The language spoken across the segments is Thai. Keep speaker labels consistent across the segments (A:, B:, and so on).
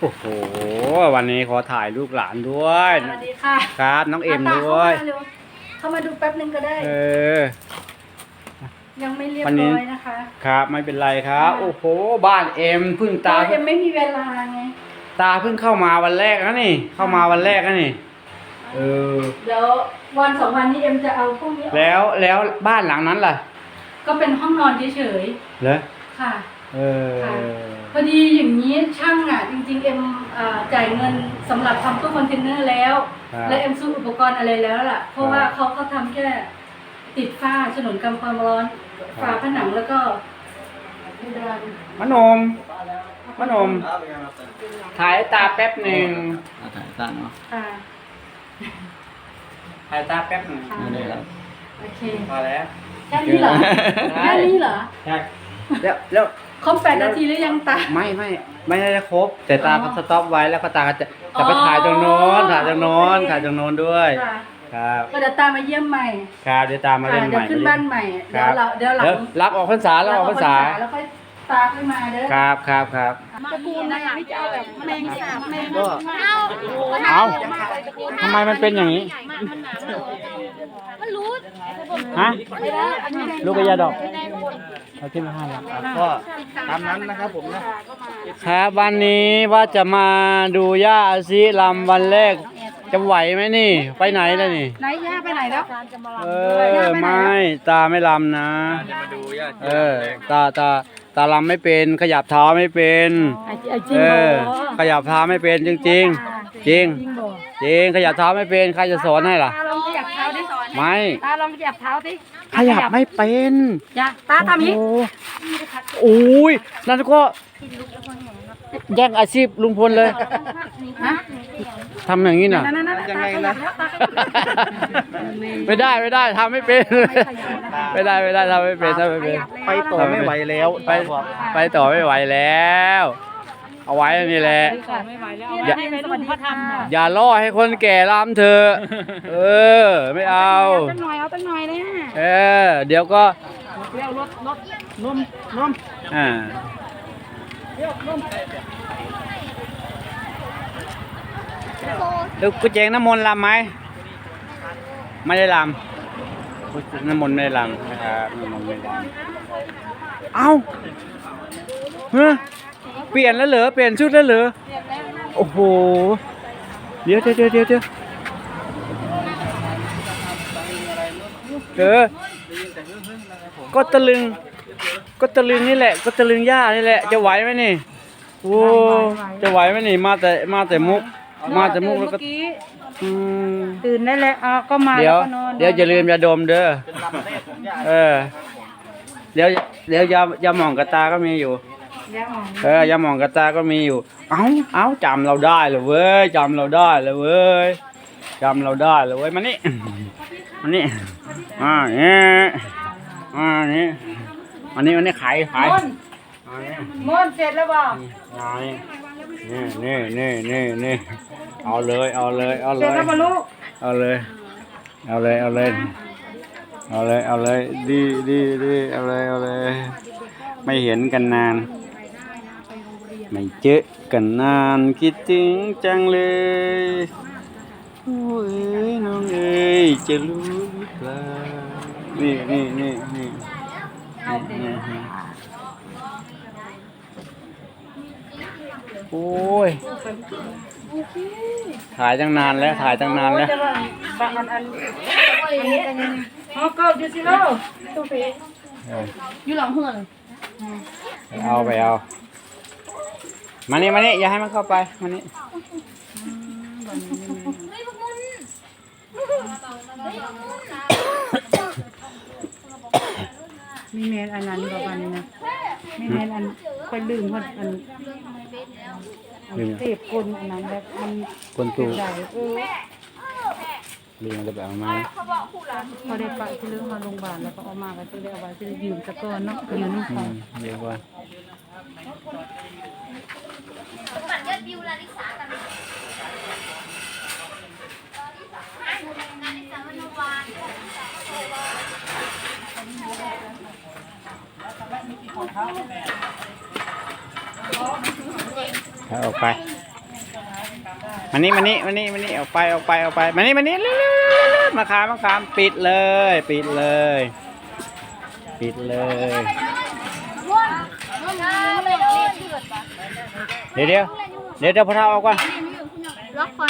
A: โอ้โห วันนี้ขอถ่ายลูกหลานด้วย
B: สวัสดีค่ะ
A: ครับน้องเอ็มา
B: ตา
A: ด้วย
B: เข้ามาเร็วเข้ามาดูแป๊บนึงก็ได้
A: เออ
B: ยังไม่เรียบ
A: วันนี้
B: ร้อยนะคะ
A: ครับไม่เป็นไรครับโอ้โห บ้านเอ็มเพิ่ง
B: ตา
A: ตา
B: เอ็มไม่มีเวลาไง
A: ตาเพิ่งเข้ามาวันแรกนะนี่ เข้ามาวันแรกนะนี่เออ
B: เดี๋ยววันสองวันนี้เอ็มจะเอาพวกนี้ออก
A: แล้วแล้วบ้านหลังนั้นล่ะ
B: ก็เป็นห้องนอนเฉย
A: เหรอ
B: ๆค่ะ
A: เออ
B: ค่ะพ อดีอย่างนี้ช่างอะจริงๆเอ็มอ่าจ่ายเงินสำหรับทำตู้คอนเทนเนอร์แล้ว
A: ครับ
B: และเอ็มซื้ออุปกรณ์อะไรแล้วล่ะ เพราะว่าเขาเขาทำแค่ติดฝ้าฉนวนกันความร้อนฝาผนังแล้วก็เพดาน
A: มะนมมะนมถ่ายตาแป๊บหนึ่ง
C: อ่าถ่ายตาเนาะ
B: ค่ะ
A: ถ่ายตาแป๊บหนึ่ง
B: ค่ะ
C: ไม่ได้แล้ว
B: โอเค
A: พอแล้ว
B: แค่นี้เหรอ
A: ได้
B: แค่นี้เหรอ
A: ใช่ แล้วแล้ว
B: ครบแปดนาทีหรือยังตา
A: ไม่ไม่ไม่ได้ครบ แต่ตา
B: อ๋อ
A: ก็สต็อปไว้แล้วก็ตาก็จะ
B: อ๋
A: จะ
B: อ
A: ไปถ่ายตรงโน้นถ่ายตรงโน้น
B: โอเค
A: ถ่ายตรงโน้นด้วย
B: ค่ะ
A: ครับ
B: ก็เดี๋ยวตามมาเยี่ยมใหม่
A: ครับเดี๋ยวตามมา
B: ค่ะ
A: เล่นให
B: เดี๋ยว
A: ม่
B: ขึ้นบ้านใหม่
A: ค
B: เดี๋ย
A: รั
B: ว
A: บ
B: เราเดี๋ยวหลัง
A: เดี๋ยวรับออกพรรษารับออกพรรษา
B: แล้วค่อยตาขึ้นมาเด้อ
A: ครับครับครับ
B: ตระกูลนะคะที่จะเอาแบบแมงสาบแมง
A: ก็เอาทำไมมันเป็นอย่างนี้
D: มันรู้
A: ฮะ
B: ไม่ได้อันนี้แมง
A: ลูกกระยาดอก เอาขึ้นมาให้แล้ว
C: ก็ตามนั้นนะครับผมนะ
A: ครับวันนี้ว่าจะมาดูย่าอาซิลำวันแรกจะไหวไหมนี่ ไปไหนแล้วนี่
B: ไหนย่าไปไหนแล้ว
A: เออไม่ตาไม่ลำนะ
C: จะมาดูญาติ
A: เออตาตาตาลำไม่เป็นขยับเท้าไม่เป็น
B: ไอ้ไอ้จริ
A: เอง
B: บ
A: อขยับเท้าไม่เป็นจริงจริงๆจริง
B: จริงบ่
A: จริงขยับเท้าไม่เป็นใครจะสอนให้ล่ะ
B: ดิ
A: ไม่
B: ตาลองขยับเท้าดิ
A: ขยับไม่เป็น
B: ย่าตาทำนี้
A: โอ้โอ้ยนั่นก็แย่งอาชีพลุงพลเลย
B: ฮะ
A: ทำอย่างนี้น่ะ
B: นั่นนั่นนั่นตาขยับแล้วตาขยับ
A: ไม่ได้ไม่ได้ทำไม่เป็น ไม่ได้ไม่ได้ทำไม่เป็นทำไม่เป็น
C: ไปต่อไม่ไหวแล้ว
A: ไปไปต่อไม่ไหวแล้ว เอาไว้อันนี่แหละ
B: ไม่ไหวแล้ว
A: อย่า
B: สวัสดีค่ะ
A: อย่าล่อให้คนแก่รำเธอะเออ ไม่เอา
B: ตั้งหน่อยเอาตั้งหน่อยเนี่ย
A: เออ เดี๋ยวก็
B: เดี๋ยวรถรถ
C: นมนม
A: อ่าลูกกุเจงน้ำมนต์ลำไหมไม่ได้ลำกุเจงน้ำมนต์ไม่ได้ลำนะครับน้ำมนต์ไม่ได้ลำเอ้าเฮ้ย เปลี่ยนแล้วเหรอเปลี่ยนชุดแล้วเหรอโอ้โหเดี๋ยวเดี๋ยวเดี๋ยวเดี๋ยวเดี๋ยวเออก็ตะลึง ก็ตะลึงนี่แหละ ก็ตะลึงย่านี่แหละ จะไหวไหมนี่โอ้จะไหวไหมนี่ มาแต่มาแต่มุก มาแต่มุกแล้วก็
B: เมื่อกี้
A: อืม
B: ตื่นได้แล้วอะก็มา
A: เดี๋ยว
B: แล้ก็นอน
A: เดี๋ยวอย่าลืมยาดมเด้อเออเดี๋ยวเดี๋ยวยายาหมองกระตาก็มีอยู่
B: ยาอ่อน
A: เออยาหมองกระตาก็มีอยู่ เอ้าเอ้าจำเราได้เลยเว้ยจำเราได้เลยเว้ยจำเราได้เลยเว้ยมานี่มานี่อ่าเนี่ยอ่านี่อันนี้อันนี้ขายขาย
B: ม่อน
A: อันนี้
B: ม่อนเสร็จแล้วบ่
A: นี่นี่นี่นี่นี่เอาเลยเอาเลยเอา
B: เส
A: เล
B: ร็จ
A: ย
B: แล้วบ่ลูก
A: เอาเลยเอาเลยเอาเลยเอาเลยเอาเลยดีดีดีเอาเลยเอาเลย ไม่เห็นกันนาน ไม่เจอกันนานคิดถึงจังเลยโอ้ยน้องเอ้ยจะรู้หรือเปล่านี่นี่นี่นี่นี่นี่โอ้ยถ่ายตั้งนานแล้วถ่ายตั้งนานแล้ว
B: บางอันอันอันนี้อันนี้อ๋อก็ดูสิโลตู้เฟ
A: เอ
B: ยู่หลังเฮือน
A: เอาไปเอา มานี่มานี่อย่าให้มันเข้าไปมานี่
B: มีแมนอันนั้นบอกว่านี่นะมีแมนอันค่อยลืมคนอันอันเจ็บคนอันนั้นแบบมัน
A: คนตู
B: ใหญ่เออ
A: เรียงจะไปเอามา
B: พอได้ไปที่เรื่องมาโรงพยาบาลแล้วก็เอามาก็จะได้เอาไว้จะได้ยืมตะกอนเนาะยืมนี่
A: อื
B: ของ
A: มเรียกว่า
D: ปัดยอดวิวลาลิสากันงาลิสาวันวาน
A: ให้ออกไปมานี่มานี่มานี่มานี่ออกไปออกไปออกไปมานี่มานี่เร็วเร็วเร็วเร็วมาขามมาขามปิดเลย ปิดเลย ปิดเลย
D: ม่วนม่วนเลยเล่นเดือดปะ
A: เดี๋ยวเดี๋ยวเดี๋ยวเดี๋ยวพอเท้าเอาก่อน
D: ล็อกไฟ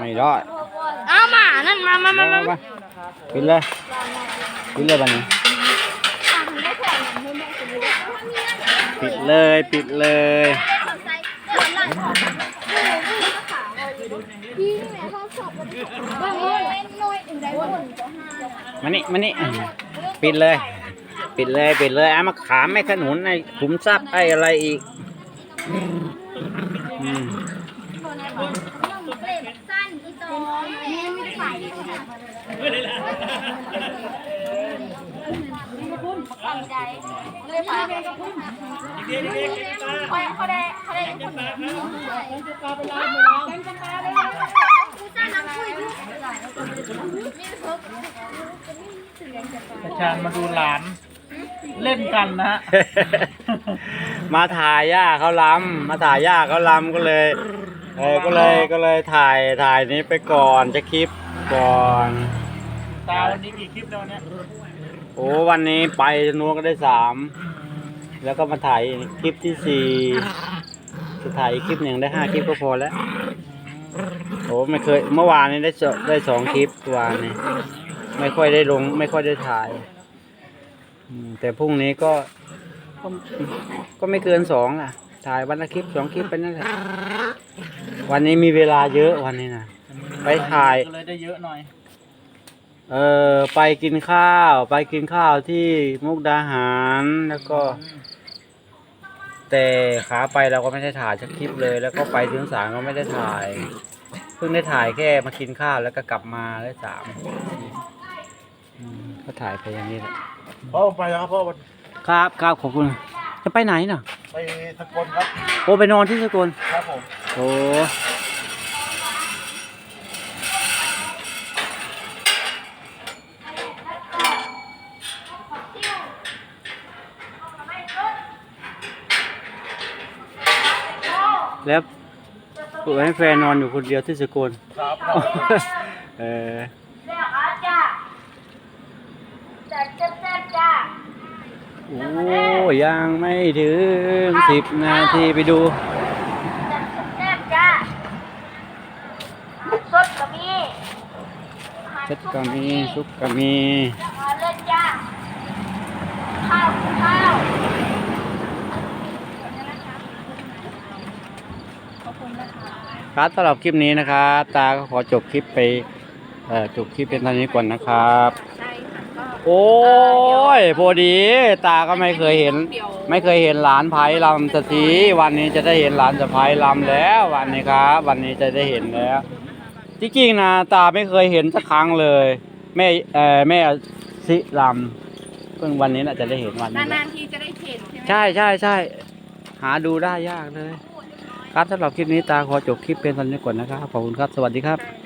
A: ไม่รอด
D: อ้าหมานั่นมามามา
A: มา
D: มา
A: มาปิดเลยปิดเลยบันนี้ปิดเลยปิดเลย
D: พี่แม่เขาสอบบ้างเลยน้อยอื่นใดบ่นก็ห้า
A: มานี่มานี่ปิดเลย ปิดเลยปิดเลยเอามาขามไม่ขนุนไอ้ขุมทรัพย์ไอ้อะไรอีกอืม
D: เกล็ดสั้นมาไปกับพุ่มเขาเขาได้เขาได้คนเดียวกูจ้าน้ำคุยอยู่
C: อาจารย์มาดูหลาน เล่นกันนะฮะ
A: มาถ่ายย่าเขาล้ำมาถ่ายย่าเขาล้ำก็เลยเออก็เลยก็เลยถ่ายถ่ายนี้ไปก่อนจะคลิปก่อน
C: ตาวันนี้กี่คลิปแล้วเนี่ย
A: โอ้วันนี้ไปนัวก็ได้สามแล้วก็มาถ่ายคลิปที่สี่จะถ่ายอีกคลิปหนึ่งได้ห้าคลิปก็พอแล้วโอ้ไม่เคยเมื่อวานนี้ได้สองได้สองคลิปเมื่อวานนี้ไม่ค่อยได้ลง ไม่ค่อยได้ถ่ายอืม แต่พรุ่งนี้ก็ ก็ก็ไม่เกินสองอะ ถ่ายวันละคลิปสองคลิปไปนั่นแหละ วันนี้มีเวลาเยอะวันนี้นะ ไปถ่าย
C: ก็เลยได้เยอะหน่อย
A: เออไปกินข้าว ไปกินข้าวที่มุกดาหารแล้วก็ แต่ขาไปเราก็ไม่ได้ถ่ายสักคลิปเลย แล้วก็ไปถึงสามก็ไม่ได้ถ่าย เพิ่งได้ถ่ายแค่มากินข้าวแล้วก็กลับมาได้สามอืมก็ถ่ายไปอย่างนี้แหละ
C: พ่อไปแล้วครับพ่อ
A: ครับครับขอบคุณ จะไปไหนน่ะ
C: ไปสกลครับ
A: โอ้ไปนอนที่สกล
C: ครับผม
A: โอ้แล้วปล่อยให้แฟนนอนอยู่คนเดียวที่สกล
C: ครับ
A: เออ
D: เรียกอาจ้าจัดจัดจัดจ้า
A: โอ้ยังไม่ถึงสิบนาทีไปดู
D: จัดจัดจ้าสดก็มี
A: เช็ดก็มีซุปก็มี
D: มาเล่นจ้าข้าวข้าว
A: ครับสำหรับคลิปนี้นะครับตาก็ขอจบคลิปไปเอ่อจบคลิปเป็นเท่านี้ก่อนนะครับ
B: ใช่ค่ะก็
A: โอ้ยพอดีตาก็ไม่เคยเห็น ไม่เคยเห็นหลานไผ่ลำสถีวันนี้จะได้เห็นหลานสะพ้ายลำแล้ววันนี้ครับ วันนี้จะได้เห็นแล้วจริงๆนะตาไม่เคยเห็นสักครั้งเลย แม่เอ่อแม่สิลำเพิ่งวันนี้น่าจะได้เห็นวันนี้แหละ
B: นานๆทีจะได้เห็นใช่ไหม
A: ใช่ใช่ใช่หาดูได้ยากเลย ครับสำหรับคลิปนี้ตาขอจบคลิปเป็นตอนนี้ก่อนนะครับขอบคุณครับสวัสดีครับ
B: ได้